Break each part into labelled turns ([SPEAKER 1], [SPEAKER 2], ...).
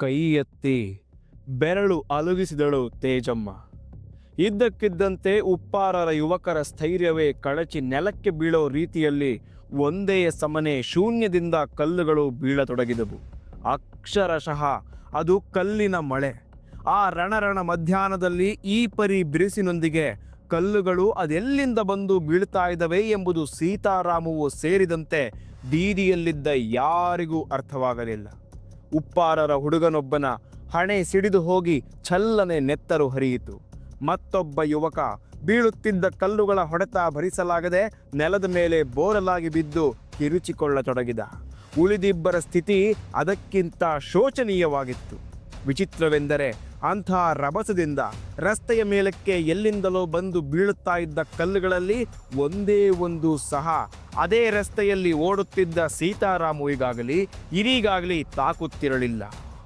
[SPEAKER 1] ಕೈ ಎತ್ತಿ ಬೆರಳು ಅಲುಗಿಸಿದಳು ತೇಜಮ್ಮ. ಇದ್ದಕ್ಕಿದ್ದಂತೆ ಉಪ್ಪಾರರ ಯುವಕರ ಸ್ಥೈರ್ಯವೇ ಕಳಚಿ ನೆಲಕ್ಕೆ ಬೀಳೋ ರೀತಿಯಲ್ಲಿ ಒಂದೇ ಸಮನೆ ಶೂನ್ಯದಿಂದ ಕಲ್ಲುಗಳು ಬೀಳತೊಡಗಿದವು. ಅಕ್ಷರಶಃ ಅದು ಕಲ್ಲಿನ ಮಳೆ. ಆ ರಣರಣ ಮಧ್ಯಾಹ್ನದಲ್ಲಿ ಈ ಪರಿ ಬಿರುಸಿನೊಂದಿಗೆ ಕಲ್ಲುಗಳು ಅದೆಲ್ಲಿಂದ ಬಂದು ಬೀಳ್ತಾ ಇದ್ದವೆ ಎಂಬುದು ಸೀತಾರಾಮವು ಸೇರಿದಂತೆ ಬೀದಿಯಲ್ಲಿದ್ದ ಯಾರಿಗೂ ಅರ್ಥವಾಗಲಿಲ್ಲ. ಉಪ್ಪಾರರ ಹುಡುಗನೊಬ್ಬನ ಹಣೆ ಸಿಡಿದು ಹೋಗಿ ಛಲ್ಲನೆ ನೆತ್ತರು ಹರಿಯಿತು. ಮತ್ತೊಬ್ಬ ಯುವಕ ಬೀಳುತ್ತಿದ್ದ ಕಲ್ಲುಗಳ ಹೊಡೆತ ಭರಿಸಲಾಗದೆ ನೆಲದ ಮೇಲೆ ಬೋರಲಾಗಿ ಬಿದ್ದು ಕಿರುಚಿಕೊಳ್ಳತೊಡಗಿದ. ಉಳಿದಿಬ್ಬರ ಸ್ಥಿತಿ ಅದಕ್ಕಿಂತ ಶೋಚನೀಯವಾಗಿತ್ತು. ವಿಚಿತ್ರವೆಂದರೆ ಅಂಥ ರಭಸದಿಂದ ರಸ್ತೆಯ ಮೇಲಕ್ಕೆ ಎಲ್ಲಿಂದಲೋ ಬಂದು ಬೀಳುತ್ತಾ ಇದ್ದ ಕಲ್ಲುಗಳಲ್ಲಿ ಒಂದೇ ಒಂದು ಸಹ. ಅದೇ ರಸ್ತೆಯಲ್ಲಿ ಓಡುತ್ತಿದ್ದ ಸೀತಾರಾಮುವಿಗಾಗಲಿ ಇರಿಗಾಗಲಿ ತಾಕುತ್ತಿರಲಿಲ್ಲ.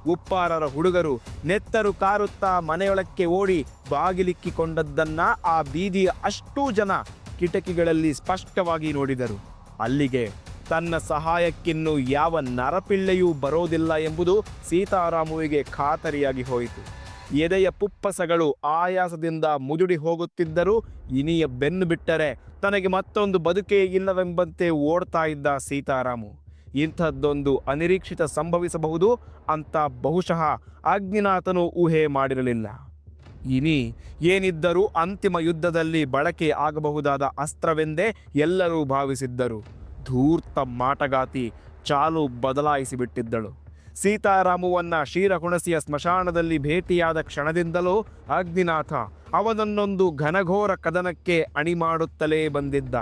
[SPEAKER 1] ಉಪ್ಪಾರರ ಹುಡುಗರು ನೆತ್ತರು ಕಾರುತ್ತಾ ಮನೆಯೊಳಕ್ಕೆ ಓಡಿ ಬಾಗಿಲಿಕ್ಕಿಕೊಂಡದ್ದನ್ನ ಆ ಬೀದಿಯ ಅಷ್ಟೂ ಜನ ಕಿಟಕಿಗಳಲ್ಲಿ ಸ್ಪಷ್ಟವಾಗಿ ನೋಡಿದರು. ಅಲ್ಲಿಗೆ ತನ್ನ ಸಹಾಯಕ್ಕಿನ್ನು ಯಾವ ನರಪಿಳ್ಳೆಯೂ ಬರೋದಿಲ್ಲ ಎಂಬುದು ಸೀತಾರಾಮುವಿಗೆ ಖಾತರಿಯಾಗಿ ಹೋಯಿತು. ಎದೆಯ ಪುಪ್ಪಸಗಳು ಆಯಾಸದಿಂದ ಮುದುಡಿ ಹೋಗುತ್ತಿದ್ದರೂ ಇನಿಯ ಬೆನ್ನು ಬಿಟ್ಟರೆ ತನಗೆ ಮತ್ತೊಂದು ಬದುಕೇ ಇಲ್ಲವೆಂಬಂತೆ ಓಡ್ತಾ ಇದ್ದ ಸೀತಾರಾಮು. ಇಂಥದ್ದೊಂದು ಅನಿರೀಕ್ಷಿತ ಸಂಭವಿಸಬಹುದು ಅಂತ ಬಹುಶಃ ಅಗ್ನಿನಾಥನು ಊಹೆ ಮಾಡಿರಲಿಲ್ಲ. ಇನಿ ಏನಿದ್ದರೂ ಅಂತಿಮ ಯುದ್ಧದಲ್ಲಿ ಬಳಕೆ ಆಗಬಹುದಾದ ಅಸ್ತ್ರವೆಂದೇ ಎಲ್ಲರೂ ಭಾವಿಸಿದ್ದರು. ಧೂರ್ತ ಮಾಟಗಾತಿ ಚಾಲು ಬದಲಾಯಿಸಿಬಿಟ್ಟಿದ್ದಳು. ಸೀತಾರಾಮುವನ್ನ ಕ್ಷೀರಹುಣಸಿಯ ಸ್ಮಶಾನದಲ್ಲಿ ಭೇಟಿಯಾದ ಕ್ಷಣದಿಂದಲೂ ಅಗ್ನಿನಾಥ ಅವನನ್ನೊಂದು ಘನಘೋರ ಕದನಕ್ಕೆ ಅಣಿ ಮಾಡುತ್ತಲೇ ಬಂದಿದ್ದ.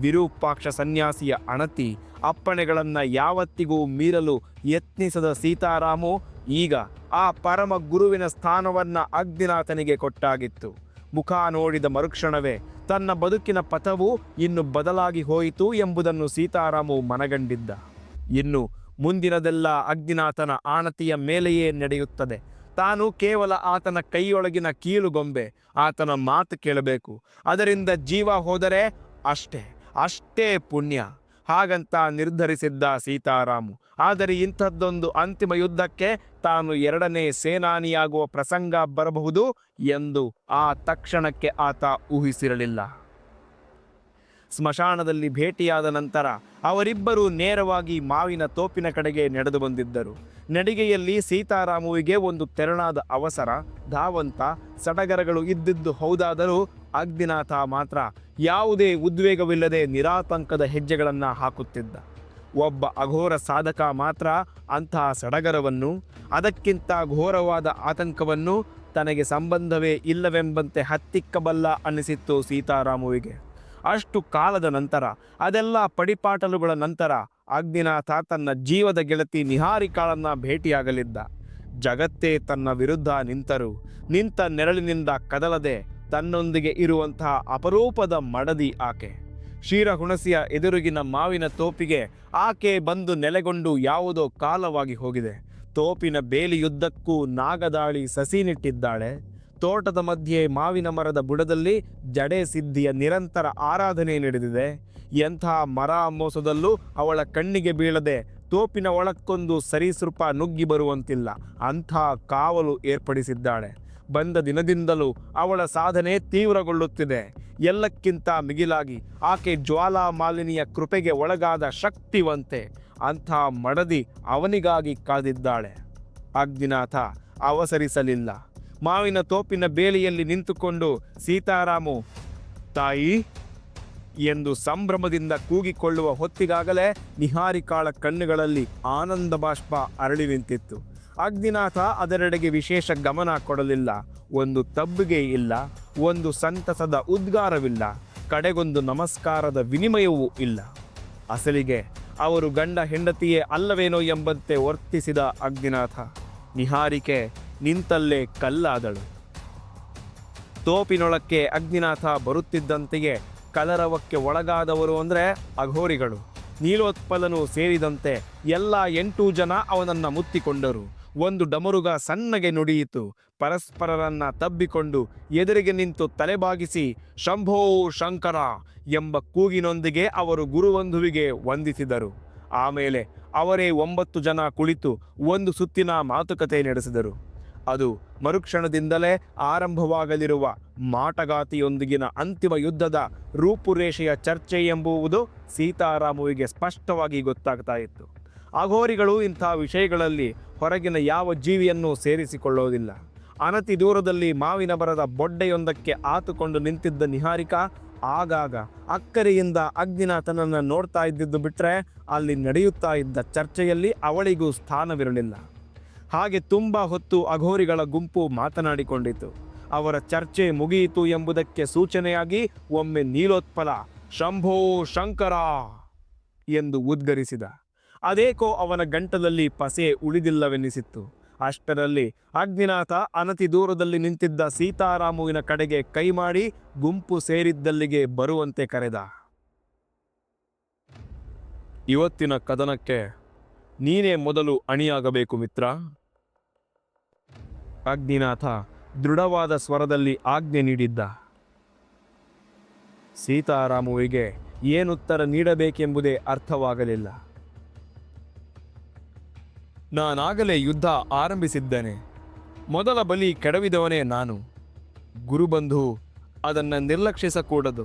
[SPEAKER 1] ವಿರೂಪಾಕ್ಷ ಸನ್ಯಾಸಿಯ ಅಣತಿ ಅಪ್ಪಣೆಗಳನ್ನು ಯಾವತ್ತಿಗೂ ಮೀರಲು ಯತ್ನಿಸದ ಸೀತಾರಾಮು ಈಗ ಆ ಪರಮ ಗುರುವಿನ ಸ್ಥಾನವನ್ನು ಅಗ್ನಿನಾಥನಿಗೆ ಕೊಟ್ಟಾಗಿತ್ತು. ಮುಖ ನೋಡಿದ ಮರುಕ್ಷಣವೇ ತನ್ನ ಬದುಕಿನ ಪಥವು ಇನ್ನು ಬದಲಾಗಿ ಹೋಯಿತು ಎಂಬುದನ್ನು ಸೀತಾರಾಮು ಮನಗಂಡಿದ್ದ. ಇನ್ನು ಮುಂದಿನದೆಲ್ಲ ಅಗ್ನಿನಾಥನ ಆಣತಿಯ ಮೇಲೆಯೇ ನಡೆಯುತ್ತದೆ. ತಾನು ಕೇವಲ ಆತನ ಕೈಯೊಳಗಿನ ಕೀಲುಗೊಂಬೆ, ಆತನ ಮಾತು ಕೇಳಬೇಕು. ಅದರಿಂದ ಜೀವ ಹೋದರೆ ಅಷ್ಟೇ ಅಷ್ಟೇ ಪುಣ್ಯ. ಹಾಗಂತ ನಿರ್ಧರಿಸಿದ್ದ ಸೀತಾರಾಮು. ಆದರೆ ಇಂಥದ್ದೊಂದು ಅಂತಿಮ ಯುದ್ಧಕ್ಕೆ ತಾನು ಎರಡನೇ ಸೇನಾನಿಯಾಗುವ ಪ್ರಸಂಗ ಬರಬಹುದು ಎಂದು ಆ ತಕ್ಷಣಕ್ಕೆ ಆತ ಊಹಿಸಿರಲಿಲ್ಲ. ಸ್ಮಶಾನದಲ್ಲಿ ಭೇಟಿಯಾದ ನಂತರ ಅವರಿಬ್ಬರು ನೇರವಾಗಿ ಮಾವಿನ ತೋಪಿನ ಕಡೆಗೆ ನಡೆದು ಬಂದಿದ್ದರು. ನಡಿಗೆಯಲ್ಲಿ ಸೀತಾರಾಮುವಿಗೆ ಒಂದು ತೆರನಾದ ಅವಸರ, ಧಾವಂತ, ಸಡಗರಗಳು ಇದ್ದಿದ್ದು ಹೌದಾದರೂ ಅಗ್ನಿನಾಥ ಮಾತ್ರ ಯಾವುದೇ ಉದ್ವೇಗವಿಲ್ಲದೆ ನಿರಾತಂಕದ ಹೆಜ್ಜೆಗಳನ್ನು ಹಾಕುತ್ತಿದ್ದ. ಒಬ್ಬ ಅಘೋರ ಸಾಧಕ ಮಾತ್ರ ಅಂತಹ ಸಡಗರವನ್ನು, ಅದಕ್ಕಿಂತ ಘೋರವಾದ ಆತಂಕವನ್ನು ತನಗೆ ಸಂಬಂಧವೇ ಇಲ್ಲವೆಂಬಂತೆ ಹತ್ತಿಕ್ಕಬಲ್ಲ ಅನ್ನಿಸಿತ್ತು ಸೀತಾರಾಮುವಿಗೆ. ಅಷ್ಟು ಕಾಲದ ನಂತರ, ಅದೆಲ್ಲ ಪಡಿಪಾಟಲುಗಳ ನಂತರ ಅಗ್ನಿನಾಥ ತನ್ನ ಜೀವದ ಗೆಳತಿ ನಿಹಾರಿಕಾಳನ್ನು ಭೇಟಿಯಾಗಲಿದ್ದ. ಜಗತ್ತೇ ತನ್ನ ವಿರುದ್ಧ ನಿಂತರು, ನಿಂತ ನೆರಳಿನಿಂದ ಕದಲದೆ ತನ್ನೊಂದಿಗೆ ಇರುವಂತಹ ಅಪರೂಪದ ಮಡದಿ ಆಕೆ. ಕ್ಷೀರಹುಣಸಿಯ ಎದುರುಗಿನ ಮಾವಿನ ತೋಪಿಗೆ ಆಕೆ ಬಂದು ನೆಲೆಗೊಂಡು ಯಾವುದೋ ಕಾಲವಾಗಿ ಹೋಗಿದೆ. ತೋಪಿನ ಬೇಲಿಯುದ್ದಕ್ಕೂ ನಾಗದಾಳಿ ಸಸಿ ನೆಟ್ಟಿದ್ದಾಳೆ ತೋಟದ ಮಧ್ಯೆ ಮಾವಿನ ಮರದ ಬುಡದಲ್ಲಿ ಜಡೆ ಸಿದ್ಧಿಯ ನಿರಂತರ ಆರಾಧನೆ ನಡೆದಿದೆ. ಎಂಥ ಮರ ಮೋಸದಲ್ಲೂ ಅವಳ ಕಣ್ಣಿಗೆ ಬೀಳದೆ ತೋಪಿನ ಒಳಕ್ಕೊಂದು ಸರೀಸೃಪ ನುಗ್ಗಿ ಬರುವಂತಿಲ್ಲ. ಅಂಥ ಕಾವಲು ಏರ್ಪಡಿಸಿದ್ದಾಳೆ. ಬಂದ ದಿನದಿಂದಲೂ ಅವಳ ಸಾಧನೆ ತೀವ್ರಗೊಳ್ಳುತ್ತಿದೆ. ಎಲ್ಲಕ್ಕಿಂತ ಮಿಗಿಲಾಗಿ ಆಕೆ ಜ್ವಾಲಾ ಮಾಲಿನಿಯ ಕೃಪೆಗೆ ಒಳಗಾದ ಶಕ್ತಿವಂತೆ ಅಂಥ ಮಡದಿ ಅವನಿಗಾಗಿ ಕಾದಿದ್ದಾಳೆ ಅಗ್ನಿನಾಥ, ಅವಸರಿಸಲಿಲ್ಲ. ಮಾವಿನ ತೋಪಿನ ಬೇಲಿಯಲ್ಲಿ ನಿಂತುಕೊಂಡು, ಸೀತಾರಾಮು, ತಾಯಿ ಎಂದು ಸಂಭ್ರಮದಿಂದ ಕೂಗಿಕೊಳ್ಳುವ ಹೊತ್ತಿಗಾಗಲೇ ನಿಹಾರಿಕಾಳ ಕಣ್ಣುಗಳಲ್ಲಿ ಆನಂದ ಬಾಷ್ಪ ಅರಳಿ ನಿಂತಿತ್ತು. ಅಗ್ನಿನಾಥ ಅದರೆಡೆಗೆ ವಿಶೇಷ ಗಮನ ಕೊಡಲಿಲ್ಲ. ಒಂದು ತಬ್ಬಿಗೆ ಇಲ್ಲ, ಒಂದು ಸಂತಸದ ಉದ್ಗಾರವಿಲ್ಲ, ಕಡೆಗೊಂದು ನಮಸ್ಕಾರದ ವಿನಿಮಯವೂ ಇಲ್ಲ. ಅಸಲಿಗೆ ಅವರು ಗಂಡ ಹೆಂಡತಿಯೇ ಅಲ್ಲವೇನೋ ಎಂಬಂತೆ ವರ್ತಿಸಿದ ಅಗ್ನಿನಾಥ. ನಿಹಾರಿಕೆ ನಿಂತಲ್ಲೇ ಕಲ್ಲಾದಳು. ತೋಪಿನೊಳಕ್ಕೆ ಅಗ್ನಿನಾಥ ಬರುತ್ತಿದ್ದಂತೆಯೇ ಕಲರವಕ್ಕೆ ಒಳಗಾದವರು ಅಂದರೆ ಅಘೋರಿಗಳು. ನೀಲೋತ್ಪಲನು ಸೇರಿದಂತೆ ಎಲ್ಲ ಎಂಟು ಜನ ಅವನನ್ನು ಮುತ್ತಿಕೊಂಡರು. ಒಂದು ಡಮರುಗ ಸಣ್ಣಗೆ ನುಡಿಯಿತು. ಪರಸ್ಪರರನ್ನ ತಬ್ಬಿಕೊಂಡು ಎದುರಿಗೆ ನಿಂತು ತಲೆಬಾಗಿಸಿ, ಶಂಭೋ ಶಂಕರ ಎಂಬ ಕೂಗಿನೊಂದಿಗೆ ಅವರು ಗುರುವಂಧುವಿಗೆ ವಂದಿಸಿದರು. ಆಮೇಲೆ ಅವರೇ ಒಂಬತ್ತು ಜನ ಕುಳಿತು ಒಂದು ಸುತ್ತಿನ ಮಾತುಕತೆ ನಡೆಸಿದರು. ಅದು ಮರುಕ್ಷಣದಿಂದಲೇ ಆರಂಭವಾಗಲಿರುವ ಮಾಟಗಾತಿಯೊಂದಿಗಿನ ಅಂತಿಮ ಯುದ್ಧದ ರೂಪುರೇಷೆಯ ಚರ್ಚೆ ಎಂಬುವುದು ಸೀತಾರಾಮುವಿಗೆ ಸ್ಪಷ್ಟವಾಗಿ ಗೊತ್ತಾಗ್ತಾ ಇತ್ತು. ಅಘೋರಿಗಳು ಇಂಥ ವಿಷಯಗಳಲ್ಲಿ ಹೊರಗಿನ ಯಾವ ಜೀವಿಯನ್ನು ಸೇರಿಸಿಕೊಳ್ಳೋದಿಲ್ಲ. ಅನತಿ ದೂರದಲ್ಲಿ ಮಾವಿನ ಬರದ ಬೊಡ್ಡೆಯೊಂದಕ್ಕೆ ಆತುಕೊಂಡು ನಿಂತಿದ್ದ ನಿಹಾರಿಕಾ ಆಗಾಗ ಅಕ್ಕರೆಯಿಂದ ಅಗ್ನಿನಾಥನನ್ನು ನೋಡ್ತಾ ಇದ್ದಿದ್ದು ಬಿಟ್ಟರೆ ಅಲ್ಲಿ ನಡೆಯುತ್ತಾ ಇದ್ದ ಚರ್ಚೆಯಲ್ಲಿ ಅವಳಿಗೂ ಸ್ಥಾನವಿರಲಿಲ್ಲ. ಹಾಗೆ ತುಂಬ ಹೊತ್ತು ಅಘೋರಿಗಳ ಗುಂಪು ಮಾತನಾಡಿಕೊಂಡಿತು. ಅವರ ಚರ್ಚೆ ಮುಗಿಯಿತು ಎಂಬುದಕ್ಕೆ ಸೂಚನೆಯಾಗಿ ಒಮ್ಮೆ ನೀಲೋತ್ಪಲ ಶಂಭೋ ಶಂಕರ ಎಂದು ಉದ್ಗರಿಸಿದ. ಅದೇಕೋ ಅವನ ಗಂಟಲಲ್ಲಿ ಪಸೆ ಉಳಿದಿಲ್ಲವೆನ್ನಿಸಿತ್ತು ಅಷ್ಟರಲ್ಲಿ ಅಗ್ನಿನಾಥ ಅನತಿ ದೂರದಲ್ಲಿ ನಿಂತಿದ್ದ ಸೀತಾರಾಮುವಿನ ಕಡೆಗೆ ಕೈ ಮಾಡಿ ಗುಂಪು ಸೇರಿದ್ದಲ್ಲಿಗೆ ಬರುವಂತೆ ಕರೆದ. ಇವತ್ತಿನ ಕದನಕ್ಕೆ ನೀನೇ ಮೊದಲು ಅಣಿಯಾಗಬೇಕು ಮಿತ್ರ. ಅಗ್ನಿನಾಥ ದೃಢವಾದ ಸ್ವರದಲ್ಲಿ ಆಜ್ಞೆ ನೀಡಿದ್ದ. ಸೀತಾರಾಮುವಿಗೆ ಏನುತ್ತರ ನೀಡಬೇಕೆಂಬುದೇ ಅರ್ಥವಾಗಲಿಲ್ಲ. ನಾನಾಗಲೇ ಯುದ್ಧ ಆರಂಭಿಸಿದ್ದೇನೆ. ಮೊದಲ ಬಲಿ ಕೆಡವಿದವನೇ ನಾನು. ಗುರುಬಂಧು ಅದನ್ನು ನಿರ್ಲಕ್ಷಿಸಕೂಡದು.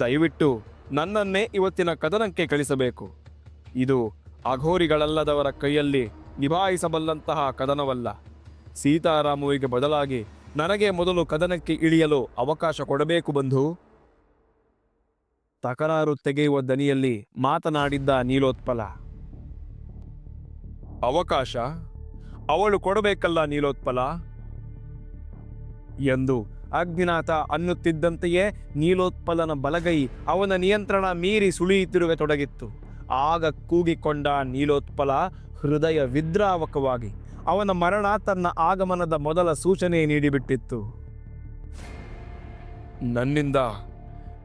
[SPEAKER 1] ದಯವಿಟ್ಟು ನನ್ನನ್ನೇ ಇವತ್ತಿನ ಕದನಕ್ಕೆ ಕಳಿಸಬೇಕು. ಇದು ಅಘೋರಿಗಳಲ್ಲದವರ ಕೈಯಲ್ಲಿ ನಿಭಾಯಿಸಬಲ್ಲಂತಹ ಕದನವಲ್ಲ. ಸೀತಾರಾಮುವಿಗೆ ಬದಲಾಗಿ ನನಗೆ ಮೊದಲು ಕದನಕ್ಕೆ ಇಳಿಯಲು ಅವಕಾಶ ಕೊಡಬೇಕು ಬಂಧು. ತಕರಾರು ತೆಗೆಯುವ ದನಿಯಲ್ಲಿ ಮಾತನಾಡಿದ್ದ ನೀಲೋತ್ಪಲ. ಅವಕಾಶ. ಅವಳು ಕೊಡಬೇಕಲ್ಲ ನೀಲೋತ್ಪಲ? ಎಂದು ಅಗ್ನಿನಾಥ ಅನ್ನುತ್ತಿದ್ದಂತೆಯೇ ನೀಲೋತ್ಪಲನ ಬಲಗೈ ಅವನ ನಿಯಂತ್ರಣ ಮೀರಿ ಸುಳಿಯುತ್ತಿರುವೆ ತೊಡಗಿತ್ತು. ಆಗ ಕೂಗಿಕೊಂಡ ನೀಲೋತ್ಪಲ ಹೃದಯ ವಿದ್ರಾವಕವಾಗಿ ಅವನ ಮರಣ ತನ್ನ ಆಗಮನದ ಮೊದಲ ಸೂಚನೆ ನೀಡಿಬಿಟ್ಟಿತ್ತು. ನನ್ನಿಂದ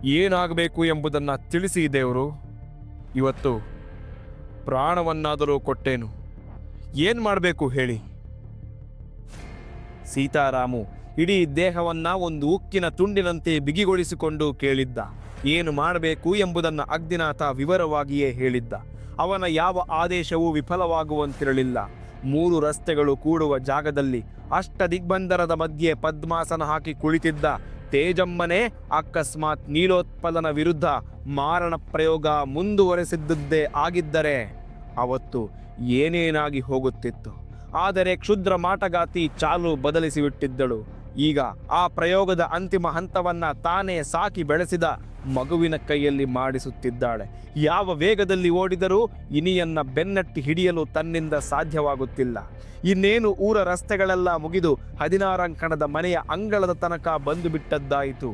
[SPEAKER 1] ಏನಾಗಬೇಕು ಎಂಬುದನ್ನು ತಿಳಿಸಿ ದೇವರು. ಇವತ್ತು ಪ್ರಾಣವನ್ನಾದರೂ ಕೊಟ್ಟೇನು. ಏನ್ ಮಾಡಬೇಕು ಹೇಳಿ? ಸೀತಾರಾಮು ಇಡೀ ದೇಹವನ್ನ ಒಂದು ಉಕ್ಕಿನ ತುಂಡಿನಂತೆ ಬಿಗಿಗೊಳಿಸಿಕೊಂಡು ಕೇಳಿದ್ದ. ಏನು ಮಾಡಬೇಕು ಎಂಬುದನ್ನು ಅಗ್ನಿನಾಥ ವಿವರವಾಗಿಯೇ ಹೇಳಿದ್ದ. ಅವನ ಯಾವ ಆದೇಶವೂ ವಿಫಲವಾಗುವಂತಿರಲಿಲ್ಲ. ಮೂರು ರಸ್ತೆಗಳು ಕೂಡುವ ಜಾಗದಲ್ಲಿ ಅಷ್ಟ ದಿಗ್ಬಂಧನದ ಮಧ್ಯೆ ಪದ್ಮಾಸನ ಹಾಕಿ ಕುಳಿತಿದ್ದ ತೇಜಮ್ಮನೇ ಅಕಸ್ಮಾತ್ ನೀಲೋತ್ಪಲನ ವಿರುದ್ಧ ಮಾರಣ ಪ್ರಯೋಗ ಮುಂದುವರೆಸಿದ್ದುದೇ ಆಗಿದ್ದರೆ ಅವತ್ತು ಏನೇನಾಗಿ ಹೋಗುತ್ತಿತ್ತು? ಆದರೆ ಕ್ಷುದ್ರ ಮಾಟಗಾತಿ ಚಾಲು ಬದಲಿಸಿಬಿಟ್ಟಿದ್ದಳು. ಈಗ ಆ ಪ್ರಯೋಗದ ಅಂತಿಮ ಹಂತವನ್ನ ತಾನೇ ಸಾಕಿ ಬೆಳೆಸಿದ ಮಗುವಿನ ಕೈಯಲ್ಲಿ ಮಾಡಿಸುತ್ತಿದ್ದಾಳೆ. ಯಾವ ವೇಗದಲ್ಲಿ ಓಡಿದರೂ ಇನಿಯನ್ನ ಬೆನ್ನಟ್ಟಿ ಹಿಡಿಯಲು ತನ್ನಿಂದ ಸಾಧ್ಯವಾಗುತ್ತಿಲ್ಲ. ಇನ್ನೇನು ಊರ ರಸ್ತೆಗಳೆಲ್ಲ ಮುಗಿದು ಹದಿನಾರಂಕಣದ ಮನೆಯ ಅಂಗಳದ ತನಕ ಬಂದು ಬಿಟ್ಟದ್ದಾಯಿತು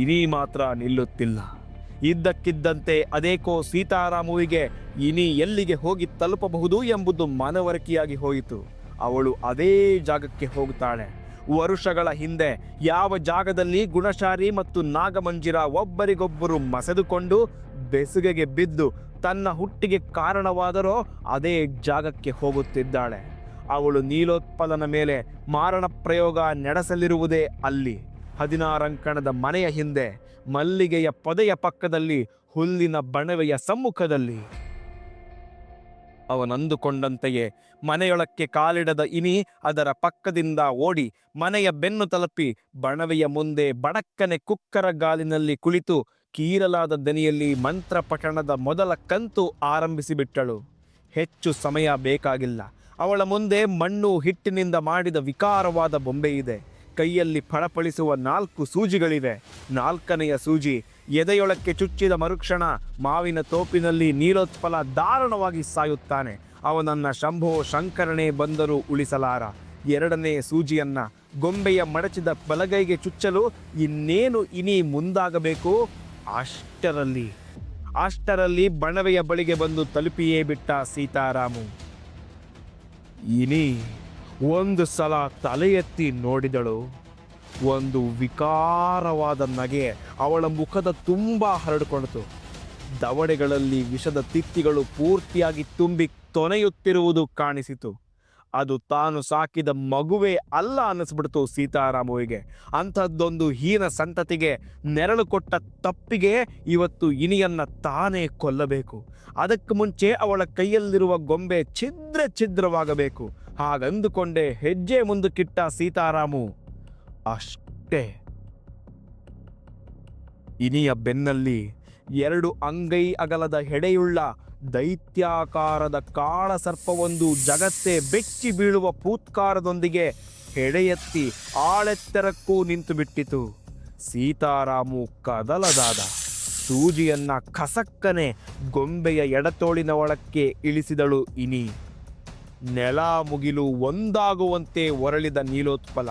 [SPEAKER 1] ಇನಿ ಮಾತ್ರ ನಿಲ್ಲುತ್ತಿಲ್ಲ. ಇದ್ದಕ್ಕಿದ್ದಂತೆ ಅದೇಕೋ ಸೀತಾರಾಮುವಿಗೆ ಇನಿ ಎಲ್ಲಿಗೆ ಹೋಗಿ ತಲುಪಬಹುದು ಎಂಬುದು ಮನವರಿಕೆಯಾಗಿ ಹೋಯಿತು. ಅವಳು ಅದೇ ಜಾಗಕ್ಕೆ ಹೋಗುತ್ತಾಳೆ. ವರುಷಗಳ ಹಿಂದೆ ಯಾವ ಜಾಗದಲ್ಲಿ ಗುಣಶಾರಿ ಮತ್ತು ನಾಗಮಂಜಿರ ಒಬ್ಬರಿಗೊಬ್ಬರು ಮಸೆದುಕೊಂಡು ಬೆಸುಗೆಗೆ ಬಿದ್ದು ತನ್ನ ಹುಟ್ಟಿಗೆ ಕಾರಣವಾದರೋ ಅದೇ ಜಾಗಕ್ಕೆ ಹೋಗುತ್ತಿದ್ದಾಳೆ. ಅವಳು ನೀಲೋತ್ಪಲನ ಮೇಲೆ ಮಾರಣ ಪ್ರಯೋಗ ನಡೆಸಲಿರುವುದೇ ಅಲ್ಲಿ. ಹದಿನಾರಂಕಣದ ಮನೆಯ ಹಿಂದೆ ಮಲ್ಲಿಗೆಯ ಪೊದೆಯ ಪಕ್ಕದಲ್ಲಿ, ಹುಲ್ಲಿನ ಬಣವೆಯ ಸಮ್ಮುಖದಲ್ಲಿ. ಅವನಂದುಕೊಂಡಂತೆಯೇ ಮನೆಯೊಳಕ್ಕೆ ಕಾಲಿಡದ ಇನಿ ಅದರ ಪಕ್ಕದಿಂದ ಓಡಿ, ಮನೆಯ ಬೆನ್ನು ತಲುಪಿ, ಬಣವೆಯ ಮುಂದೆ ಬಡಕ್ಕನೆ ಕುಕ್ಕರ ಗಾಲಿನಲ್ಲಿ ಕುಳಿತು, ಕೀರಲಾದ ದನಿಯಲ್ಲಿ ಮಂತ್ರ ಪಠಣದ ಮೊದಲ ಕಂತು ಆರಂಭಿಸಿಬಿಟ್ಟಳು. ಹೆಚ್ಚು ಸಮಯ ಬೇಕಾಗಿಲ್ಲ. ಅವಳ ಮುಂದೆ ಮಣ್ಣು ಹಿಟ್ಟಿನಿಂದ ಮಾಡಿದ ವಿಕಾರವಾದ ಬೊಂಬೆ ಇದೆ ಕೈಯಲ್ಲಿ ಫಳಫಳಿಸುವ ನಾಲ್ಕು ಸೂಜಿಗಳಿವೆ. ನಾಲ್ಕನೆಯ ಸೂಜಿ, ಎದೆಯೊಳಕ್ಕೆ ಚುಚ್ಚಿದ ಮರುಕ್ಷಣ, ಮಾವಿನ ತೋಪಿನಲ್ಲಿ ನೀಲೋತ್ಪಲ ದಾರುಣವಾಗಿ ಸಾಯುತ್ತಾನೆ. ಅವನನ್ನ ಶಂಭೋ ಶಂಕರನೇ ಬಂದರೂ ಉಳಿಸಲಾರ. ಎರಡನೆಯ ಸೂಜಿಯನ್ನ ಗೊಂಬೆಯ ಮಡಚಿದ ಬಲಗೈಗೆ ಚುಚ್ಚಲು ಇನ್ನೇನು ಇನಿ ಮುಂದಾಗಬೇಕು? ಅಷ್ಟರಲ್ಲಿ. ಅಷ್ಟರಲ್ಲಿ ಬಣವೆಯ ಬಳಿಗೆ ಬಂದು ತಲುಪಿಯೇ ಬಿಟ್ಟ ಸೀತಾರಾಮು. ಇನಿ ಒಂದು ಸಲ ತಲೆ ಎತ್ತಿ ನೋಡಿದಳು. ಒಂದು ವಿಕಾರವಾದ ನಗೆ ಅವಳ ಮುಖದ ತುಂಬ ಹರಡಿಕೊಂಡಿತು. ದವಡೆಗಳಲ್ಲಿ ವಿಷದ ತಿತ್ತಿಗಳು ಪೂರ್ತಿಯಾಗಿ ತುಂಬಿ ತೊನೆಯುತ್ತಿರುವುದು ಕಾಣಿಸಿತು. ಅದು ತಾನು ಸಾಕಿದ ಮಗುವೇ ಅಲ್ಲ ಅನ್ನಿಸ್ಬಿಡ್ತು ಸೀತಾರಾಮುವಿಗೆ ಅಂಥದ್ದೊಂದು ಹೀನ ಸಂತತಿಗೆ ನೆರಳು ಕೊಟ್ಟ ತಪ್ಪಿಗೆ ಇವತ್ತು ಇನಿಯನ್ನ ತಾನೇ ಕೊಲ್ಲಬೇಕು. ಅದಕ್ಕೆ ಮುಂಚೆ ಅವಳ ಕೈಯಲ್ಲಿರುವ ಗೊಂಬೆ ಛಿದ್ರ ಛಿದ್ರವಾಗಬೇಕು. ಹಾಗಂದುಕೊಂಡೇ ಹೆಜ್ಜೆ ಮುಂದಕ್ಕಿಟ್ಟ ಸೀತಾರಾಮು, ಅಷ್ಟೇ. ಇನಿಯ ಬೆನ್ನಲ್ಲಿ ಎರಡು ಅಂಗೈ ಅಗಲದ ಹೆಡೆಯುಳ್ಳ ದೈತ್ಯಾಕಾರದ ಕಾಳ ಸರ್ಪವೊಂದು ಜಗತ್ತೇ ಬೆಚ್ಚಿ ಬೀಳುವ ಪೂತ್ಕಾರದೊಂದಿಗೆ ಹೆಡೆಯೆತ್ತಿ ಆಳೆತ್ತರಕ್ಕೂ ನಿಂತು ಬಿಟ್ಟಿತು ಸೀತಾರಾಮು ಕದಲದಾದ. ಸೂಜಿಯನ್ನ ಕಸಕ್ಕನೆ ಗೊಂಬೆಯ ಎಡತೋಳಿನ ಒಳಕ್ಕೆ ಇಳಿಸಿದಳು ಇನಿ. ನೆಲ ಮುಗಿಲು ಒಂದಾಗುವಂತೆ ಒರಳಿದ ನೀಲೋತ್ಪಲ.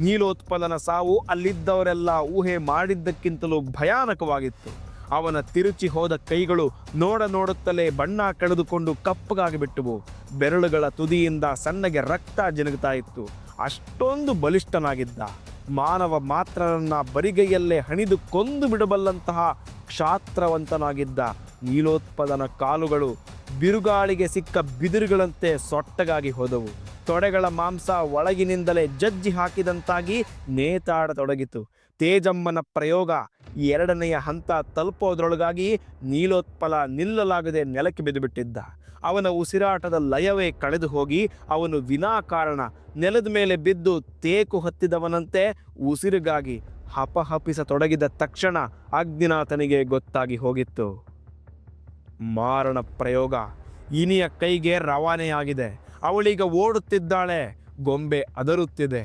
[SPEAKER 1] ನೀಲೋತ್ಪಲನ ಸಾವು ಅಲ್ಲಿದ್ದವರೆಲ್ಲ ಊಹೆ ಮಾಡಿದ್ದಕ್ಕಿಂತಲೂ ಭಯಾನಕವಾಗಿತ್ತು. ಅವನ ತಿರುಚಿ ಹೋದ ಕೈಗಳು ನೋಡ ನೋಡುತ್ತಲೇ ಬಣ್ಣ ಕಳೆದುಕೊಂಡು ಕಪ್ಪಗಾಗಿ ಬಿಟ್ಟವು. ಬೆರಳುಗಳ ತುದಿಯಿಂದ ಸಣ್ಣಗೆ ರಕ್ತ ಜಿನುಗುತ್ತಾ ಇತ್ತು. ಅಷ್ಟೊಂದು ಬಲಿಷ್ಠನಾಗಿದ್ದ. ಮಾನವ ಮಾತ್ರರನ್ನ ಬರಿಗೈಯಲ್ಲೇ ಹಣಿದು ಕೊಂದು ಬಿಡಬಲ್ಲಂತಹ ಕ್ಷಾತ್ರವಂತನಾಗಿದ್ದ. ನೀಲೋತ್ಪದನ ಕಾಲುಗಳು ಬಿರುಗಾಳಿಗೆ ಸಿಕ್ಕ ಬಿದಿರುಗಳಂತೆ ಸೊಟ್ಟಗಾಗಿ ಹೋದವು. ತೊಡೆಗಳ ಮಾಂಸ ಒಳಗಿನಿಂದಲೇ ಜಜ್ಜಿ ಹಾಕಿದಂತಾಗಿ ನೇತಾಡತೊಡಗಿತು. ತೇಜಮ್ಮನ ಪ್ರಯೋಗ ಎರಡನೆಯ ಹಂತ ತಲುಪೋದ್ರೊಳಗಾಗಿ ನೀಲೋತ್ಪಲ ನಿಲ್ಲಲಾಗದೆ ನೆಲಕ್ಕೆ ಬಿದ್ದುಬಿಟ್ಟಿದ್ದ. ಅವನ ಉಸಿರಾಟದ ಲಯವೇ ಕಳೆದು ಹೋಗಿ ಅವನು ವಿನಾಕಾರಣ ನೆಲದ ಮೇಲೆ ಬಿದ್ದು ತೇಕು ಹತ್ತಿದವನಂತೆ ಉಸಿರಿಗಾಗಿ ಹಪಹಪಿಸತೊಡಗಿದ ತಕ್ಷಣ ಅಗ್ನಿನಾಥನಿಗೆ ಗೊತ್ತಾಗಿ ಹೋಗಿತ್ತು. ಮಾರಣ ಪ್ರಯೋಗ ಇನಿಯ ಕೈಗೆ ರವಾನೆಯಾಗಿದೆ. ಅವಳೀಗ ಓಡುತ್ತಿದ್ದಾಳೆ, ಗೊಂಬೆ ಅದರುತ್ತಿದೆ.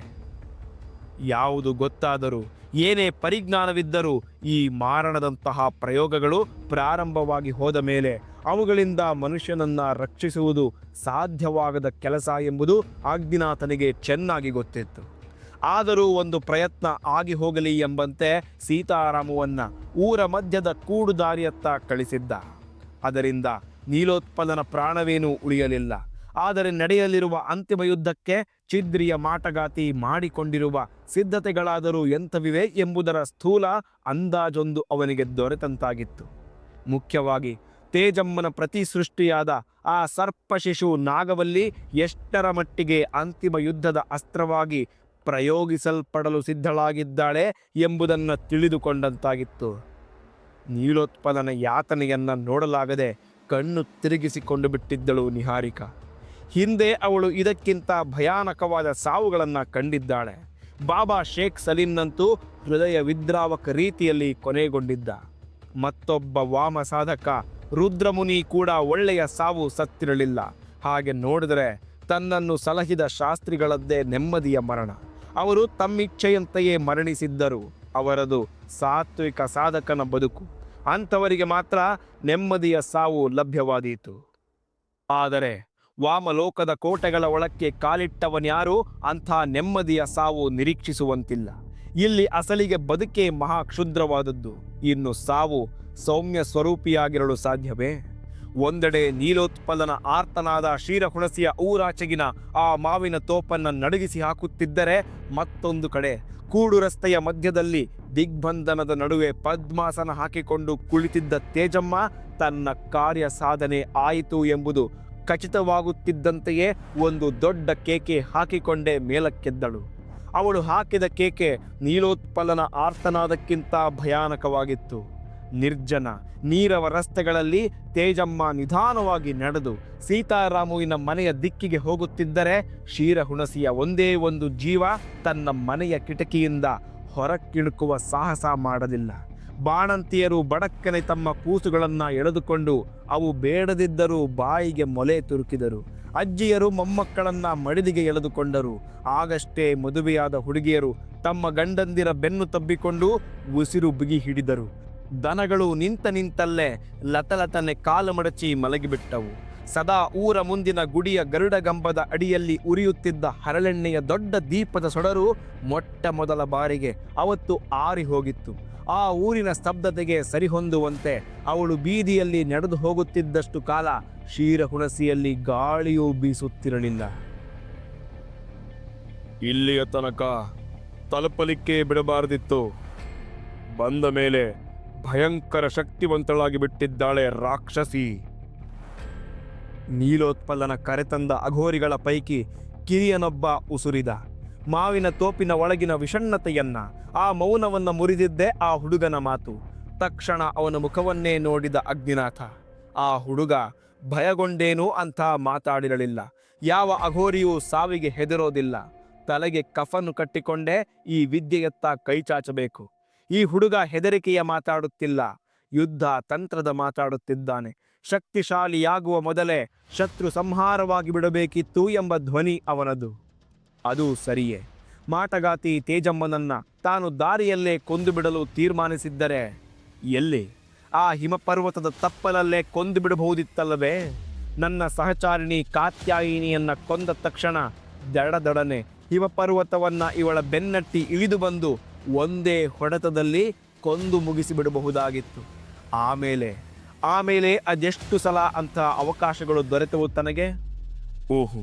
[SPEAKER 1] ಯಾವುದು ಗೊತ್ತಾದರೂ ಏನೇ ಪರಿಜ್ಞಾನವಿದ್ದರೂ ಈ ಮಾರಣದಂತಹ ಪ್ರಯೋಗಗಳು ಪ್ರಾರಂಭವಾಗಿ ಹೋದ ಮೇಲೆ ಅವುಗಳಿಂದ ಮನುಷ್ಯನನ್ನ ರಕ್ಷಿಸುವುದು ಸಾಧ್ಯವಾಗದ ಕೆಲಸ ಎಂಬುದು ಆಗ್ನಿನಾಥನಿಗೆ ಚೆನ್ನಾಗಿ ಗೊತ್ತಿತ್ತು. ಆದರೂ ಒಂದು ಪ್ರಯತ್ನ ಆಗಿ ಹೋಗಲಿ ಎಂಬಂತೆ ಸೀತಾರಾಮವನ್ನು ಊರ ಮಧ್ಯದ ಕೂಡುದಾರಿಯತ್ತ ಕಳಿಸಿದ್ದ. ಅದರಿಂದ ನೀಲೋತ್ಪಲನ ಪ್ರಾಣವೇನೂ ಉಳಿಯಲಿಲ್ಲ. ಆದರೆ ನಡೆಯಲಿರುವ ಅಂತಿಮ ಯುದ್ಧಕ್ಕೆ ಚಿದ್ರಿಯ ಮಾಟಗಾತಿ ಮಾಡಿಕೊಂಡಿರುವ ಸಿದ್ಧತೆಗಳಾದರೂ ಎಂಥವಿವೆ ಎಂಬುದರ ಸ್ಥೂಲ ಅಂದಾಜೊಂದು ಅವನಿಗೆ ದೊರೆತಂತಾಗಿತ್ತು. ಮುಖ್ಯವಾಗಿ ತೇಜಮ್ಮನ ಪ್ರತಿ ಸೃಷ್ಟಿಯಾದ ಆ ಸರ್ಪಶಿಶು ನಾಗವಲ್ಲಿ ಎಷ್ಟರ ಮಟ್ಟಿಗೆ ಅಂತಿಮ ಯುದ್ಧದ ಅಸ್ತ್ರವಾಗಿ ಪ್ರಯೋಗಿಸಲ್ಪಡಲು ಸಿದ್ಧಳಾಗಿದ್ದಾಳೆ ಎಂಬುದನ್ನು ತಿಳಿದುಕೊಂಡಂತಾಗಿತ್ತು. ನೀಲೋತ್ಪಲನ ಯಾತನೆಯನ್ನು ನೋಡಲಾಗದೆ ಕಣ್ಣು ತಿರುಗಿಸಿಕೊಂಡು ಬಿಟ್ಟಿದ್ದಳು ನಿಹಾರಿಕ. ಹಿಂದೆ ಅವಳು ಇದಕ್ಕಿಂತ ಭಯಾನಕವಾದ ಸಾವುಗಳನ್ನು ಕಂಡಿದ್ದಾಳೆ. ಬಾಬಾ ಶೇಖ್ ಸಲೀಂನಂತೂ ಹೃದಯ ವಿದ್ರಾವಕ ರೀತಿಯಲ್ಲಿ ಕೊನೆಗೊಂಡಿದ್ದ. ಮತ್ತೊಬ್ಬ ವಾಮ ಸಾಧಕ ರುದ್ರಮುನಿ ಕೂಡ ಒಳ್ಳೆಯ ಸಾವು ಸತ್ತಿರಲಿಲ್ಲ. ಹಾಗೆ ನೋಡಿದರೆ ತನ್ನನ್ನು ಸಲಹಿದ ಶಾಸ್ತ್ರಿಗಳದ್ದೇ ನೆಮ್ಮದಿಯ ಮರಣ. ಅವರು ತಮ್ಮಿಚ್ಛೆಯಂತೆಯೇ ಮರಣಿಸಿದ್ದರು. ಅವರದು ಸಾತ್ವಿಕ ಸಾಧಕನ ಬದುಕು. ಅಂಥವರಿಗೆ ಮಾತ್ರ ನೆಮ್ಮದಿಯ ಸಾವು ಲಭ್ಯವಾದೀತು. ಆದರೆ ವಾಮಲೋಕದ ಕೋಟೆಗಳ ಒಳಕ್ಕೆ ಕಾಲಿಟ್ಟವನ್ಯಾರೂ ಅಂಥ ನೆಮ್ಮದಿಯ ಸಾವು ನಿರೀಕ್ಷಿಸುವಂತಿಲ್ಲ. ಇಲ್ಲಿ ಅಸಲಿಗೆ ಬದುಕೇ ಮಹಾ ಕ್ಷುದ್ರವಾದದ್ದು ಇನ್ನು ಸಾವು ಸೌಮ್ಯ ಸ್ವರೂಪಿಯಾಗಿರಲು ಸಾಧ್ಯವೇ? ಒಂದೆಡೆ ನೀಲೋತ್ಪಲನ ಆರ್ತನಾದ ಕ್ಷೀರಹುಣಸಿಯ ಊರಾಚೆಗಿನ ಆ ಮಾವಿನ ತೋಪನ್ನ ನಡಗಿಸಿ ಹಾಕುತ್ತಿದ್ದರೆ ಮತ್ತೊಂದು ಕಡೆ ಕೂಡು ರಸ್ತೆಯ ಮಧ್ಯದಲ್ಲಿ ದಿಗ್ಬಂಧನದ ನಡುವೆ ಪದ್ಮಾಸನ ಹಾಕಿಕೊಂಡು ಕುಳಿತಿದ್ದ ತೇಜಮ್ಮ ತನ್ನ ಕಾರ್ಯ ಸಾಧನೆ ಆಯಿತು ಎಂಬುದು ಖಚಿತವಾಗುತ್ತಿದ್ದಂತೆಯೇ ಒಂದು ದೊಡ್ಡ ಕೇಕೆ ಹಾಕಿಕೊಂಡೇ ಮೇಲಕ್ಕೆದ್ದಳು. ಅವಳು ಹಾಕಿದ ಕೇಕೆ ನೀಲೋತ್ಪಲನ ಆರ್ತನಾದಕ್ಕಿಂತ ಭಯಾನಕವಾಗಿತ್ತು. ನಿರ್ಜನ, ನೀರವ ರಸ್ತೆಗಳಲ್ಲಿ ತೇಜಮ್ಮ ನಿಧಾನವಾಗಿ ನಡೆದು ಸೀತಾರಾಮುವಿನ ಮನೆಯ ದಿಕ್ಕಿಗೆ ಹೋಗುತ್ತಿದ್ದರೆ ಕ್ಷೀರಹುಣಸಿಯ ಒಂದೇ ಒಂದು ಜೀವ ತನ್ನ ಮನೆಯ ಕಿಟಕಿಯಿಂದ ಹೊರಕ್ಕಿಣುಕುವ ಸಾಹಸ ಮಾಡಲಿಲ್ಲ. ಬಾಣಂತಿಯರು ಬಡಕ್ಕನೆ ತಮ್ಮ ಕೂಸುಗಳನ್ನು ಎಳೆದುಕೊಂಡು ಅವು ಬೇಡದಿದ್ದರೂ ಬಾಯಿಗೆ ಮೊಲೆ ತುರುಕಿದರು. ಅಜ್ಜಿಯರು ಮೊಮ್ಮಕ್ಕಳನ್ನು ಮಡಿದಿಗೆ ಎಳೆದುಕೊಂಡರು. ಆಗಷ್ಟೇ ಮದುವೆಯಾದ ಹುಡುಗಿಯರು ತಮ್ಮ ಗಂಡಂದಿರ ಬೆನ್ನು ತಬ್ಬಿಕೊಂಡು ಉಸಿರು ಬಿಗಿ ಹಿಡಿದರು. ದನಗಳು ನಿಂತ ನಿಂತಲ್ಲೇ ಲತಲತನೆ ಕಾಲು ಮಡಚಿ ಮಲಗಿಬಿಟ್ಟವು. ಸದಾ ಊರ ಮುಂದಿನ ಗುಡಿಯ ಗರುಡಗಂಬದ ಅಡಿಯಲ್ಲಿ ಉರಿಯುತ್ತಿದ್ದ ಹರಳೆಣ್ಣೆಯ ದೊಡ್ಡ ದೀಪದ ಸೊಡರು ಮೊಟ್ಟ ಮೊದಲ ಬಾರಿಗೆ ಅವತ್ತು ಆರಿ ಹೋಗಿತ್ತು ಆ ಊರಿನ ಸ್ತಬ್ಧತೆಗೆ ಸರಿಹೊಂದುವಂತೆ ಅವಳು ಬೀದಿಯಲ್ಲಿ ನಡೆದು ಹೋಗುತ್ತಿದ್ದಷ್ಟು ಕಾಲ ಶೀರ ಹುಣಸಿಯಲ್ಲಿ ಗಾಳಿಯು ಬೀಸುತ್ತಿರಲಿಲ್ಲ ಇಲ್ಲಿಯ ತನಕ ತಲುಪಲಿಕ್ಕೆ ಬಿಡಬಾರದಿತ್ತು. ಬಂದ ಮೇಲೆ ಭಯಂಕರ ಶಕ್ತಿವಂತಳಾಗಿ ಬಿಟ್ಟಿದ್ದಾಳೆ ರಾಕ್ಷಸಿ. ನೀಲೋತ್ಪಲನ ಕರೆತಂದ ಅಘೋರಿಗಳ ಪೈಕಿ ಕಿರಿಯನೊಬ್ಬ ಉಸುರಿದ. ಮಾವಿನ ತೋಪಿನ ಒಳಗಿನ ವಿಷಣ್ಣತೆಯನ್ನ, ಆ ಮೌನವನ್ನ ಮುರಿದಿದ್ದೇ ಆ ಹುಡುಗನ ಮಾತು. ತಕ್ಷಣ ಅವನ ಮುಖವನ್ನೇ ನೋಡಿದ ಅಗ್ನಿನಾಥ, ಆ ಹುಡುಗ ಭಯಗೊಂಡೇನೂ ಅಂತ ಮಾತಾಡಿರಲಿಲ್ಲ. ಯಾವ ಅಘೋರಿಯೂ ಸಾವಿಗೆ ಹೆದರೋದಿಲ್ಲ. ತಲೆಗೆ ಕಫನ್ನು ಕಟ್ಟಿಕೊಂಡೇ ಈ ವಿದ್ಯೆಯತ್ತ ಕೈಚಾಚಬೇಕು ಈ ಹುಡುಗ ಹೆದರಿಕೆಯ ಮಾತಾಡುತ್ತಿಲ್ಲ. ಯುದ್ಧ ತಂತ್ರದ ಮಾತಾಡುತ್ತಿದ್ದಾನೆ. ಶಕ್ತಿಶಾಲಿಯಾಗುವ ಮೊದಲೇ ಶತ್ರು ಸಂಹಾರವಾಗಿ ಬಿಡಬೇಕಿತ್ತು ಎಂಬ ಧ್ವನಿ ಅವನದು. ಅದು ಸರಿಯೇ. ಮಾಟಗಾತಿ ತೇಜಮ್ಮನನ್ನ ತಾನು ದಾರಿಯಲ್ಲೇ ಕೊಂದು ಬಿಡಲು ತೀರ್ಮಾನಿಸಿದ್ದರೆ ಎಲ್ಲಿ? ಆ ಹಿಮಪರ್ವತದ ತಪ್ಪಲಲ್ಲೇ ಕೊಂದು ಬಿಡಬಹುದಿತ್ತಲ್ಲವೇ ನನ್ನ ಸಹಚಾರಿಣಿ ಕಾತ್ಯಾಯಿನಿಯನ್ನ ಕೊಂದ ತಕ್ಷಣ ದಡದಡನೆ ಹಿಮಪರ್ವತವನ್ನ ಇವಳ ಬೆನ್ನಟ್ಟಿ ಇಳಿದು ಬಂದು ಒಂದೇ ಹೊಡೆತದಲ್ಲಿ ಕೊಂದು ಮುಗಿಸಿಬಿಡಬಹುದಾಗಿತ್ತು. ಆಮೇಲೆ ಆಮೇಲೆ ಅದೆಷ್ಟು ಸಲ ಅಂತಹ ಅವಕಾಶಗಳು ದೊರೆತವು ತನಗೆ? ಓಹೋ,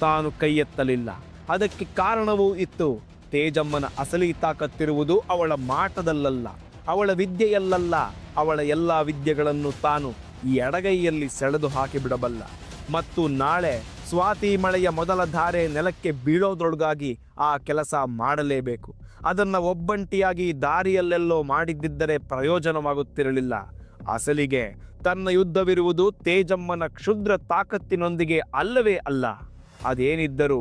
[SPEAKER 1] ತಾನು ಕೈ ಎತ್ತಲಿಲ್ಲ ಅದಕ್ಕೆ ಕಾರಣವೂ ಇತ್ತು. ತೇಜಮ್ಮನ ಅಸಲಿ ತಾಕತ್ತಿರುವುದು ಅವಳ ಮಾಟದಲ್ಲಲ್ಲ, ಅವಳ ವಿದ್ಯೆಯಲ್ಲಲ್ಲ, ಅವಳ ಎಲ್ಲ ವಿದ್ಯೆಗಳನ್ನು ತಾನು ಎಡಗೈಯಲ್ಲಿ ಸೆಳೆದು ಹಾಕಿಬಿಡಬಲ್ಲ. ಮತ್ತು ನಾಳೆ ಸ್ವಾತಿ ಮಳೆಯ ಮೊದಲ ಧಾರೆ ನೆಲಕ್ಕೆ ಬೀಳೋದ್ರೊಳಗಾಗಿ ಆ ಕೆಲಸ ಮಾಡಲೇಬೇಕು. ಅದನ್ನ ಒಬ್ಬಂಟಿಯಾಗಿ ದಾರಿಯಲ್ಲೆಲ್ಲೋ ಮಾಡಿದ್ದಿದ್ದರೆ ಪ್ರಯೋಜನವಾಗುತ್ತಿರಲಿಲ್ಲ. ಅಸಲಿಗೆ ತನ್ನ ಯುದ್ಧವಿರುವುದು ತೇಜಮ್ಮನ ಕ್ಷುದ್ರ ತಾಕತ್ತಿನೊಂದಿಗೆ ಅಲ್ಲವೇ ಅಲ್ಲ. ಅದೇನಿದ್ದರೂ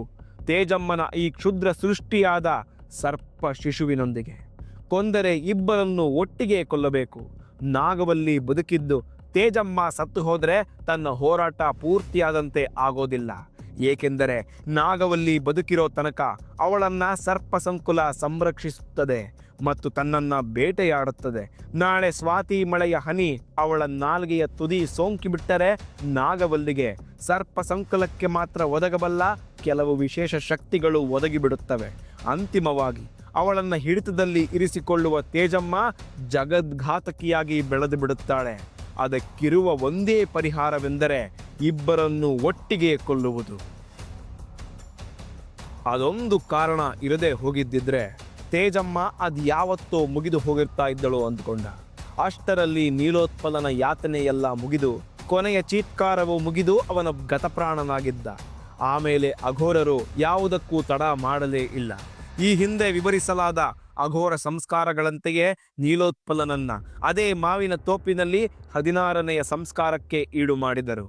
[SPEAKER 1] ತೇಜಮ್ಮನ ಈ ಕ್ಷುದ್ರ ಸೃಷ್ಟಿಯಾದ ಸರ್ಪ ಶಿಶುವಿನೊಂದಿಗೆ. ಕೊಂದರೆ ಇಬ್ಬರನ್ನು ಒಟ್ಟಿಗೆ ಕೊಲ್ಲಬೇಕು. ನಾಗವಲ್ಲಿ ಬದುಕಿದ್ದು ತೇಜಮ್ಮ ಸತ್ತು ಹೋದರೆ ತನ್ನ ಹೋರಾಟ ಪೂರ್ತಿಯಾದಂತೆ ಆಗೋದಿಲ್ಲ. ಏಕೆಂದರೆ ನಾಗವಲ್ಲಿ ಬದುಕಿರೋ ತನಕ ಅವಳನ್ನು ಸರ್ಪ ಸಂಕುಲ ಸಂರಕ್ಷಿಸುತ್ತದೆ. ಮತ್ತು ತನ್ನನ್ನ ಬೇಟೆಯಾಡುತ್ತದೆ. ನಾಳೆ ಸ್ವಾತಿ ಮಳೆಯ ಹನಿ, ಅವಳ ನಾಲ್ಗೆಯ ತುದಿ ಸೋಂಕಿಬಿಟ್ಟರೆ ನಾಗವಲ್ಲಿಗೆ. ಸರ್ಪ ಸಂಕುಲಕ್ಕೆ ಮಾತ್ರ ಒದಗಬಲ್ಲ, ಕೆಲವು ವಿಶೇಷ ಶಕ್ತಿಗಳು ಒದಗಿಬಿಡುತ್ತವೆ. ಅಂತಿಮವಾಗಿ, ಅವಳನ್ನ ಹಿಡಿತದಲ್ಲಿ ಇರಿಸಿಕೊಳ್ಳುವ ತೇಜಮ್ಮ ಜಗದ್ಘಾತಕಿಯಾಗಿ ಬೆಳೆದು ಬಿಡುತ್ತಾಳೆ ಅದಕ್ಕಿರುವ ಒಂದೇ ಪರಿಹಾರವೆಂದರೆ ಇಬ್ಬರನ್ನು ಒಟ್ಟಿಗೆ ಕೊಲ್ಲುವುದು. ಅದೊಂದು ಕಾರಣ ಇರದೆ ಹೋಗಿದ್ದಿದ್ರೆ ತೇಜಮ್ಮ ಅದು ಯಾವತ್ತೋ ಮುಗಿದು ಹೋಗಿರ್ತಾ ಇದ್ದಳು ಅಂದ್ಕೊಂಡ. ಅಷ್ಟರಲ್ಲಿ ನೀಲೋತ್ಪಲನ ಯಾತನೆಯೆಲ್ಲ ಮುಗಿದು, ಕೊನೆಯ ಚೀತ್ಕಾರವು ಮುಗಿದು ಅವನ ಗತಪ್ರಾಣನಾಗಿದ್ದ. ಆಮೇಲೆ ಅಘೋರರು ಯಾವುದಕ್ಕೂ ತಡ ಮಾಡಲೇ ಇಲ್ಲ. ಈ ಹಿಂದೆ ವಿವರಿಸಲಾದ ಅಘೋರ ಸಂಸ್ಕಾರಗಳಂತೆಯೇ ನೀಲೋತ್ಪಲನನ್ನ ಅದೇ ಮಾವಿನ ತೋಪಿನಲ್ಲಿ ಹದಿನಾರನೆಯ ಸಂಸ್ಕಾರಕ್ಕೆ ಈಡು ಮಾಡಿದರು.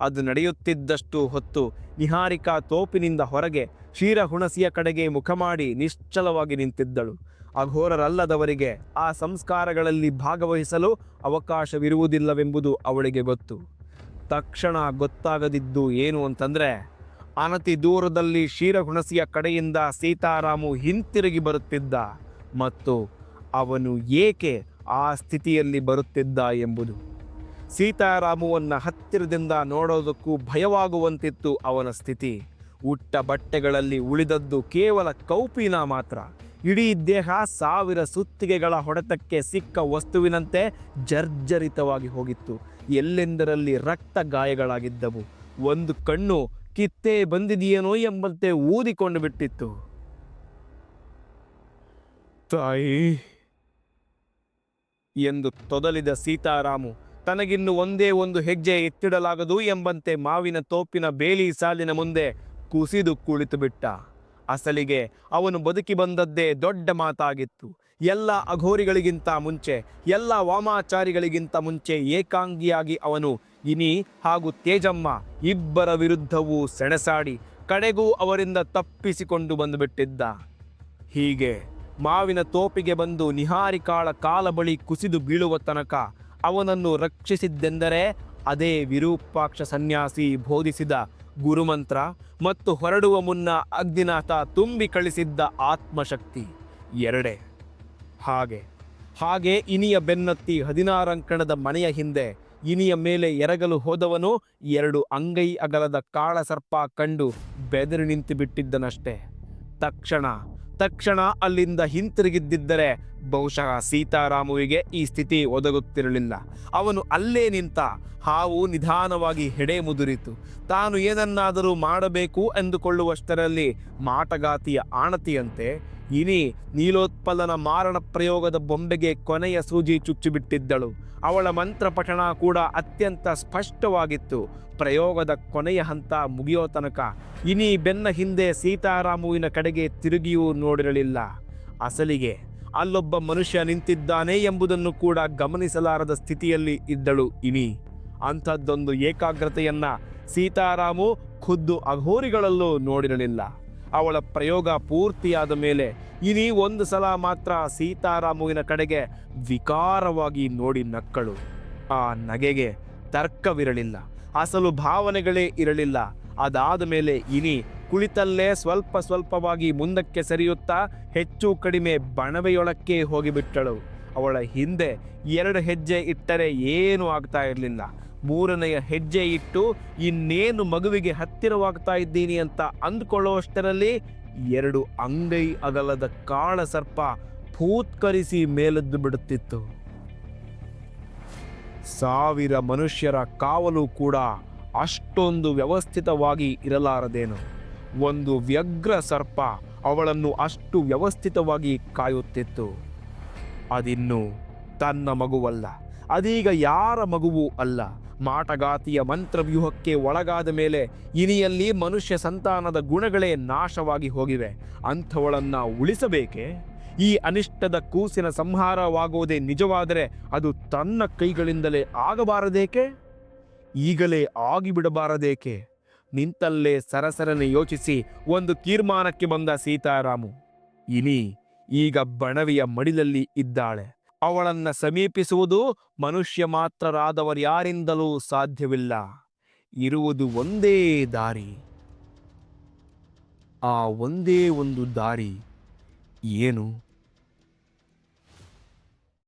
[SPEAKER 1] ಅದು ನಡೆಯುತ್ತಿದ್ದಷ್ಟು ಹೊತ್ತು ನಿಹಾರಿಕಾ ತೋಪಿನಿಂದ ಹೊರಗೆ ಕ್ಷೀರಹುಣಸಿಯ ಕಡೆಗೆ ಮುಖ ಮಾಡಿ ನಿಶ್ಚಲವಾಗಿ ನಿಂತಿದ್ದಳು. ಅಘೋರರಲ್ಲದವರಿಗೆ ಆ ಸಂಸ್ಕಾರಗಳಲ್ಲಿ ಭಾಗವಹಿಸಲು ಅವಕಾಶವಿರುವುದಿಲ್ಲವೆಂಬುದು ಅವಳಿಗೆ ಗೊತ್ತು. ತಕ್ಷಣ ಗೊತ್ತಾಗದಿದ್ದು ಏನು ಅಂತಂದರೆ, ಅನತಿ ದೂರದಲ್ಲಿ ಕ್ಷೀರಹುಣಸಿಯ ಕಡೆಯಿಂದ ಸೀತಾರಾಮು ಹಿಂತಿರುಗಿ ಬರುತ್ತಿದ್ದ ಮತ್ತು ಅವನು ಏಕೆ ಆ ಸ್ಥಿತಿಯಲ್ಲಿ ಬರುತ್ತಿದ್ದ ಎಂಬುದು. ಸೀತಾರಾಮುವನ್ನ ಹತ್ತಿರದಿಂದ ನೋಡೋದಕ್ಕೂ ಭಯವಾಗುವಂತಿತ್ತು ಅವನ ಸ್ಥಿತಿ. ಉಟ್ಟ ಬಟ್ಟೆಗಳಲ್ಲಿ ಉಳಿದದ್ದು ಕೇವಲ ಕೌಪಿನ ಮಾತ್ರ. ಇಡೀ ದೇಹ ಸಾವಿರ ಸುತ್ತಿಗೆಗಳ ಹೊಡೆತಕ್ಕೆ ಸಿಕ್ಕ ವಸ್ತುವಿನಂತೆ ಜರ್ಜರಿತವಾಗಿ ಹೋಗಿತ್ತು. ಎಲ್ಲೆಂದರಲ್ಲಿ ರಕ್ತ ಗಾಯಗಳಾಗಿದ್ದವು. ಒಂದು ಕಣ್ಣು ಕಿತ್ತೇ ಬಂದಿದೆಯೇನೋ ಎಂಬಂತೆ ಊದಿಕೊಂಡು ಬಿಟ್ಟಿತ್ತು. ತಾಯಿ! ಎಂದು ತೊದಲಿದ ಸೀತಾರಾಮು ತನಗಿನ್ನು ಒಂದೇ ಒಂದು ಹೆಜ್ಜೆ ಎತ್ತಿಡಲಾಗದು ಎಂಬಂತೆ ಮಾವಿನ ತೋಪಿನ ಬೇಲಿ ಸಾಲಿನ ಮುಂದೆ ಕುಸಿದು ಕುಳಿತು ಬಿಟ್ಟ. ಅಸಲಿಗೆ ಅವನು ಬದುಕಿ ಬಂದದ್ದೇ ದೊಡ್ಡ ಮಾತಾಗಿತ್ತು. ಎಲ್ಲ ಅಘೋರಿಗಳಿಗಿಂತ ಮುಂಚೆ, ಎಲ್ಲ ವಾಮಾಚಾರಿಗಳಿಗಿಂತ ಮುಂಚೆ ಏಕಾಂಗಿಯಾಗಿ ಅವನು ಇನಿ ಹಾಗೂ ತೇಜಮ್ಮ ಇಬ್ಬರ ವಿರುದ್ಧವೂ ಸೆಣಸಾಡಿ ಕಡೆಗೂ ಅವರಿಂದ ತಪ್ಪಿಸಿಕೊಂಡು ಬಂದುಬಿಟ್ಟಿದ್ದ. ಹೀಗೆ ಮಾವಿನ ತೋಪಿಗೆ ಬಂದು ನಿಹಾರಿಕಾಳ ಕಾಲ ಬಳಿ ಕುಸಿದು ಬೀಳುವ ತನಕ ಅವನನ್ನು ರಕ್ಷಿಸಿದ್ದೆಂದರೆ ಅದೇ ವಿರೂಪಾಕ್ಷ ಸನ್ಯಾಸಿ ಬೋಧಿಸಿದ ಗುರುಮಂತ್ರ ಮತ್ತು ಹೊರಡುವ ಮುನ್ನ ಅಗ್ನಿನಾಥ ತುಂಬಿ ಕಳಿಸಿದ್ದ ಆತ್ಮಶಕ್ತಿ ಎರಡೇ. ಹಾಗೆ ಹಾಗೆ ಇನಿಯ ಬೆನ್ನತ್ತಿ ಹದಿನಾರಂಕಣದ ಮನೆಯ ಹಿಂದೆ ಇನಿಯ ಮೇಲೆ ಎರಗಲು ಹೋದವನು ಎರಡು ಅಂಗೈ ಅಗಲದ ಕಾಳಸರ್ಪ ಕಂಡು ಬೆದರಿ ನಿಂತು ಬಿಟ್ಟಿದ್ದನಷ್ಟೇ. ತಕ್ಷಣ ತಕ್ಷಣ ಅಲ್ಲಿಂದ ಹಿಂತಿರುಗಿದ್ದಿದ್ದರೆ ಬಹುಶಃ ಸೀತಾರಾಮುವಿಗೆ ಈ ಸ್ಥಿತಿ ಒದಗುತ್ತಿರಲಿಲ್ಲ. ಅವನು ಅಲ್ಲೇ ನಿಂತ ಹಾವು ನಿಧಾನವಾಗಿ ಹೆಡೆ ಮುದುರಿತು. ತಾನು ಏನನ್ನಾದರೂ ಮಾಡಬೇಕು ಎಂದುಕೊಳ್ಳುವಷ್ಟರಲ್ಲಿ ಮಾಟಗಾತಿಯ ಆಣತಿಯಂತೆ, ಇನಿ ನೀಲೋತ್ಪಲನ ಮಾರಣ ಪ್ರಯೋಗದ ಬೊಂಬೆಗೆ ಕೊನೆಯ ಸೂಜಿ ಚುಚ್ಚಿಬಿಟ್ಟಿದ್ದಳು. ಅವಳ ಮಂತ್ರ ಪಠಣ ಕೂಡ ಅತ್ಯಂತ ಸ್ಪಷ್ಟವಾಗಿತ್ತು. ಪ್ರಯೋಗದ ಕೊನೆಯ ಹಂತ ಮುಗಿಯೋ ತನಕ ಇನಿ ಬೆನ್ನ ಹಿಂದೆ ಸೀತಾರಾಮುವಿನ ಕಡೆಗೆ ತಿರುಗಿಯೂ ನೋಡಿರಲಿಲ್ಲ. ಅಸಲಿಗೆ ಅಲ್ಲೊಬ್ಬ ಮನುಷ್ಯ ನಿಂತಿದ್ದಾನೆ ಎಂಬುದನ್ನು ಕೂಡ ಗಮನಿಸಲಾರದ ಸ್ಥಿತಿಯಲ್ಲಿ ಇದ್ದಳು ಇನಿ. ಅಂಥದ್ದೊಂದು ಏಕಾಗ್ರತೆಯನ್ನ ಸೀತಾರಾಮು ಖುದ್ದು ಅಘೋರಿಗಳಲ್ಲೂ ನೋಡಿರಲಿಲ್ಲ. ಅವಳ ಪ್ರಯೋಗ ಪೂರ್ತಿಯಾದ ಮೇಲೆ ಇನಿ ಒಂದು ಸಲ ಮಾತ್ರ ಸೀತಾರಾಮುವಿನ ಕಡೆಗೆ ವಿಕಾರವಾಗಿ ನೋಡಿ ನಕ್ಕಳು. ಆ ನಗೆಗೆ ತರ್ಕವಿರಲಿಲ್ಲ. ಅಸಲು ಭಾವನೆಗಳೇ ಇರಲಿಲ್ಲ. ಅದಾದ ಮೇಲೆ ಇನಿ ಕುಳಿತಲ್ಲೇ ಸ್ವಲ್ಪ ಸ್ವಲ್ಪವಾಗಿ ಮುಂದಕ್ಕೆ ಸರಿಯುತ್ತಾ ಹೆಚ್ಚು ಕಡಿಮೆ ಬಣವೆಯೊಳಕ್ಕೆ ಹೋಗಿಬಿಟ್ಟಳು. ಅವಳ ಹಿಂದೆ ಎರಡು ಹೆಜ್ಜೆ ಇಟ್ಟರೆ ಏನೂ ಆಗ್ತಾ ಇರಲಿಲ್ಲ. ಮೂರನೆಯ ಹೆಜ್ಜೆ ಇಟ್ಟು, ಇನ್ನೇನು ಮಗುವಿಗೆ ಹತ್ತಿರವಾಗ್ತಾ ಇದ್ದೀನಿ ಅಂತ ಅಂದ್ಕೊಳ್ಳುವಷ್ಟರಲ್ಲಿ ಎರಡು ಅಂಗೈ ಅಗಲದ ಕಾಳ ಸರ್ಪ ಫೂತ್ಕರಿಸಿ ಮೇಲೆದ್ದು ಬಿಡುತ್ತಿತ್ತು. ಸಾವಿರ ಮನುಷ್ಯರ ಕಾವಲು ಕೂಡ ಅಷ್ಟೊಂದು ವ್ಯವಸ್ಥಿತವಾಗಿ ಇರಲಾರದೇನು? ಒಂದು ವ್ಯಗ್ರ ಸರ್ಪ ಅವಳನ್ನು ಅಷ್ಟು ವ್ಯವಸ್ಥಿತವಾಗಿ ಕಾಯುತ್ತಿತ್ತು. ಅದಿನ್ನು ತನ್ನ ಮಗುವಲ್ಲ. ಅದೀಗ ಯಾರ ಮಗುವೂ ಅಲ್ಲ. ಮಾಟಗಾತಿಯ ಮಂತ್ರವ್ಯೂಹಕ್ಕೆ ಒಳಗಾದ ಮೇಲೆ ಇನಿಯಲ್ಲಿ ಮನುಷ್ಯ ಸಂತಾನದ ಗುಣಗಳೇ ನಾಶವಾಗಿ ಹೋಗಿವೆ. ಅಂಥವಳನ್ನು ಉಳಿಸಬೇಕೆ? ಈ ಅನಿಷ್ಟದ ಕೂಸಿನ ಸಂಹಾರವಾಗುವುದೇ ನಿಜವಾದರೆ ಅದು ತನ್ನ ಕೈಗಳಿಂದಲೇ ಆಗಬಾರದೇಕೆ? ಈಗಲೇ ಆಗಿಬಿಡಬಾರದೇಕೆ? ನಿಂತಲ್ಲೇ ಸರಸರನೆ ಯೋಚಿಸಿ ಒಂದು ತೀರ್ಮಾನಕ್ಕೆ ಬಂದ ಸೀತಾರಾಮು. ಇನಿ ಈಗ ಬಣವಿಯ ಮಡಿಲಲ್ಲಿ ಇದ್ದಾಳೆ. ಅವಳನ್ನ ಸಮೀಪಿಸುವುದು ಮನುಷ್ಯ ಮಾತ್ರರಾದವರ್ಯಾರಿಂದಲೂ ಸಾಧ್ಯವಿಲ್ಲ. ಇರುವುದು ಒಂದೇ ದಾರಿ. ಆ ಒಂದೇ ಒಂದು ದಾರಿ ಏನು?